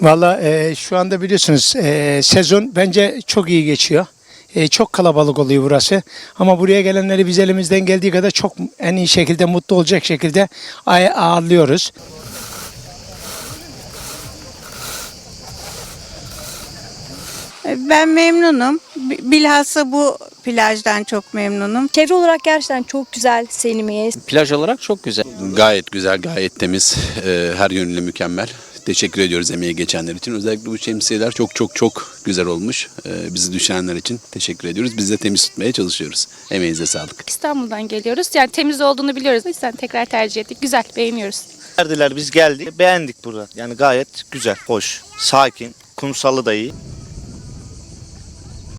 Valla e, şu anda biliyorsunuz e, sezon bence çok iyi geçiyor. E, çok kalabalık oluyor burası. Ama buraya gelenleri biz elimizden geldiği kadar çok en iyi şekilde mutlu olacak şekilde ağırlıyoruz. Ben memnunum. Bi- Bilhassa bu plajdan çok memnunum. Çevre olarak gerçekten çok güzel Selimiye. Plaj olarak çok güzel. Gayet güzel, gayet temiz, e, her yönüyle mükemmel. Teşekkür ediyoruz emeği geçenler için. Özellikle bu şemsiyeler çok çok çok güzel olmuş. E, bizi düşünenler için teşekkür ediyoruz. Biz de temiz tutmaya çalışıyoruz. Emeğinize sağlık. İstanbul'dan geliyoruz. Yani temiz olduğunu biliyoruz. O yüzden tekrar tercih ettik. Güzel, beğeniyoruz. Verdiler biz geldik. Beğendik burada. Yani gayet güzel, hoş, sakin. Kumsalı da iyi.